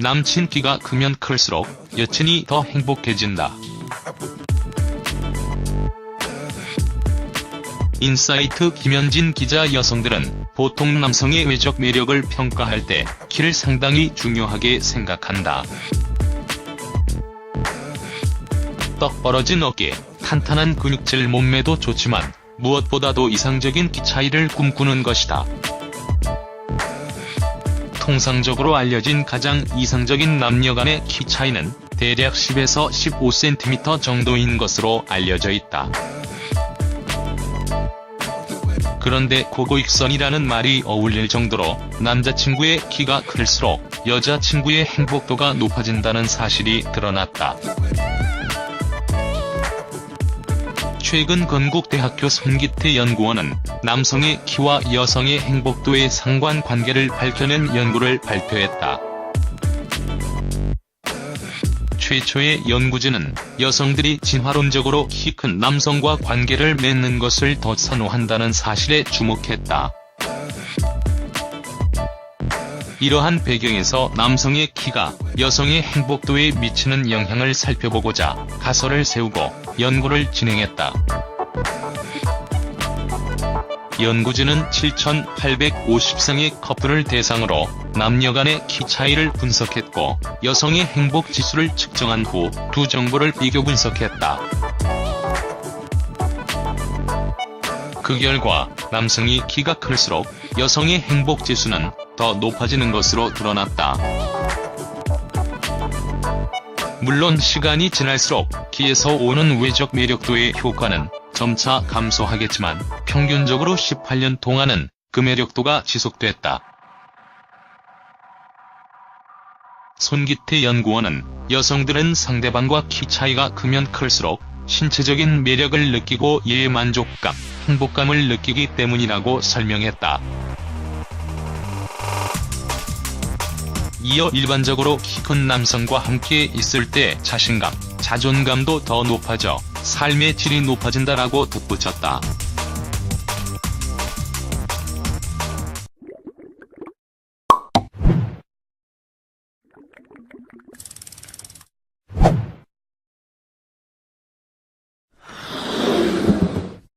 남친 키가 크면 클수록 여친이 더 행복해진다. 인사이트 김현진 기자 여성들은 보통 남성의 외적 매력을 평가할 때 키를 상당히 중요하게 생각한다. 떡 벌어진 어깨, 탄탄한 근육질 몸매도 좋지만 무엇보다도 이상적인 키 차이를 꿈꾸는 것이다. 통상적으로 알려진 가장 이상적인 남녀 간의 키 차이는 대략 10에서 15cm 정도인 것으로 알려져 있다. 그런데 고고익선이라는 말이 어울릴 정도로 남자친구의 키가 클수록 여자친구의 행복도가 높아진다는 사실이 드러났다. 최근 건국대학교 손기태 연구원은 남성의 키와 여성의 행복도의 상관관계를 밝혀낸 연구를 발표했다. 최초의 연구진은 여성들이 진화론적으로 키 큰 남성과 관계를 맺는 것을 더 선호한다는 사실에 주목했다. 이러한 배경에서 남성의 키가 여성의 행복도에 미치는 영향을 살펴보고자 가설을 세우고 연구를 진행했다. 연구진은 7,850상의 커플을 대상으로 남녀 간의 키 차이를 분석했고 여성의 행복 지수를 측정한 후 두 정보를 비교 분석했다. 그 결과 남성이 키가 클수록 여성의 행복 지수는 더 높아지는 것으로 드러났다. 물론 시간이 지날수록 키에서 오는 외적 매력도의 효과는 점차 감소하겠지만 평균적으로 18년 동안은 그 매력도가 지속됐다. 손기태 연구원은 여성들은 상대방과 키 차이가 크면 클수록 신체적인 매력을 느끼고 이에 만족감, 행복감을 느끼기 때문이라고 설명했다. 이어 일반적으로 키 큰 남성과 함께 있을 때 자신감, 자존감도 더 높아져 삶의 질이 높아진다라고 덧붙였다.